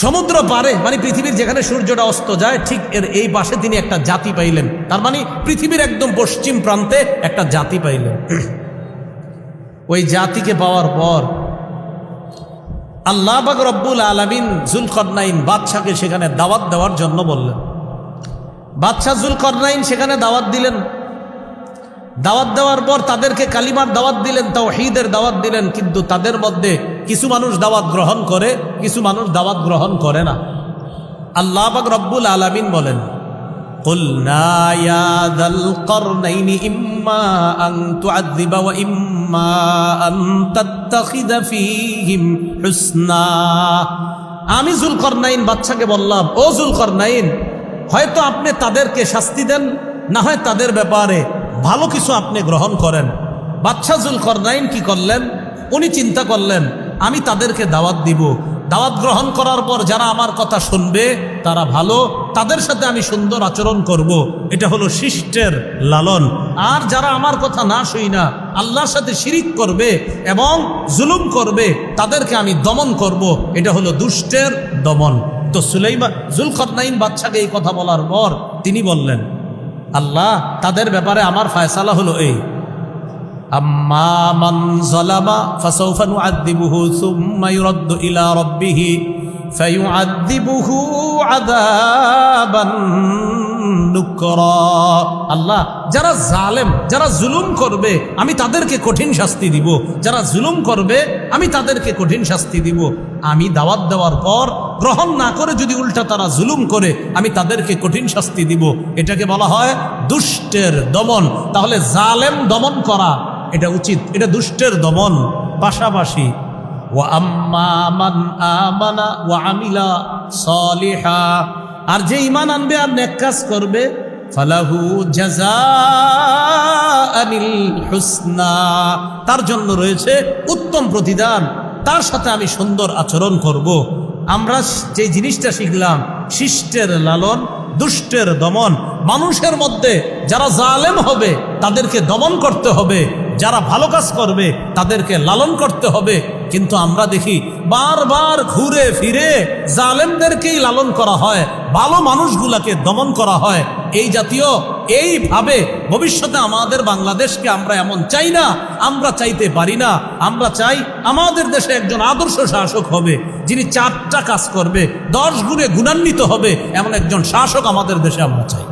সমুদ্র পারে মানে পৃথিবীর যেখানে সূর্যটা অস্ত যায়, ঠিক এর এই পাশে তিনি একটা জাতি পাইলেন। তার মানে পৃথিবীর একদম পশ্চিম প্রান্তে একটা জাতি পাইলেন। ওই জাতিকে পাওয়ার পর আল্লাহ বাক রব্বুল আলমিন জুলকরনাইন বাদশাকে সেখানে দাওয়াত দেওয়ার জন্য বললেন। বাদশাহ জুলকরনাইন সেখানে দাওয়াত দিলেন। দাওয়াত দেওয়ার পর তাদেরকে কালিমার দাওয়াত দিলেন তাওহীদের দাওয়াত দিলেন কিন্তু তাদের মধ্যে কিছু মানুষ দাওয়াত গ্রহণ করে কিছু মানুষ দাওয়াত গ্রহণ করে না আল্লাহ পাক রব্বুল আলামিন বলেন قلنا يا ذا القرنين إما أن تعذب وإما أن تتخذ فيهم حسنا আমি জুলকরনাইন বাচ্চাকে বললাম ও জুলকরনাইন হয়তো আপনি তাদেরকে শাস্তি দেন না হয় তাদের ব্যাপারে ভালো কিছু আপনি গ্রহণ করেন। বাচ্চা জুলকরনাইন কি করলেন? উনি চিন্তা করলেন, আমি তাদেরকে দাওয়াত দিব। দাওয়াত গ্রহণ করার পর যারা আমার কথা শুনবে, তারা ভালো। তাদের সাথে আমি সুন্দর আচরণ করব। এটা হলো শিষ্টের লালন। আর যারা আমার কথা না শুই না, আল্লাহর সাথে শিরিক করবে এবং জুলুম করবে, তাদেরকে আমি দমন করব। এটা হলো দুষ্টের দমন। তো সুলাইমা জুলকরনাইন বাচ্চাকে এই কথা বলার পর তিনি বললেন আল্লাহ, তাদের ব্যাপারে আমার ফায়সালা হলো এই। আল্লাহ, যারা জালেম, যারা জুলুম করবে, আমি তাদেরকে কঠিন শাস্তি দিব। যারা জুলুম করবে, আমি তাদেরকে কঠিন শাস্তি দিব। আমি দাওয়াত দেওয়ার পর গ্রহণ না করে যদি উল্টা তারা জুলুম করে, আমি তাদেরকে কঠিন শাস্তি দিব। এটাকে বলা হয় দুষ্টের দমন। তাহলে জালেম দমন করা, এটা উচিত। এটা দুষ্টের দমন। পাশাপাশি আমানা আমিলা আর যে ইমান আনবে, আর নেক কাজ করবে, ফালাহু তার জন্য রয়েছে উত্তম প্রতিদান। তার সাথে আমি সুন্দর আচরণ করব। আমরা যে জিনিসটা শিখলাম, শিষ্টের লালন, দুষ্টের দমন, মানুষের মধ্যে যারা জালেম হবে, তাদেরকে দমন করতে হবে, যারা ভালো কাজ করবে, তাদেরকে লালন করতে হবে। কিন্তু আমরা দেখি বারবার ঘুরে ফিরে জালেমদেরকেই লালন করা হয়, ভালো মানুষগুলাকে দমন করা হয়। এই জাতীয়, এইভাবে ভবিষ্যতে আমাদের বাংলাদেশকে আমরা এমন চাই না, আমরা চাইতে পারি না, আমরা চাই আমাদের দেশে একজন আদর্শ শাসক হবে, যিনি চারটা কাজ করবে, দশ গুণে গুণান্বিত হবে, এমন একজন শাসক আমাদের দেশে আমরা চাই।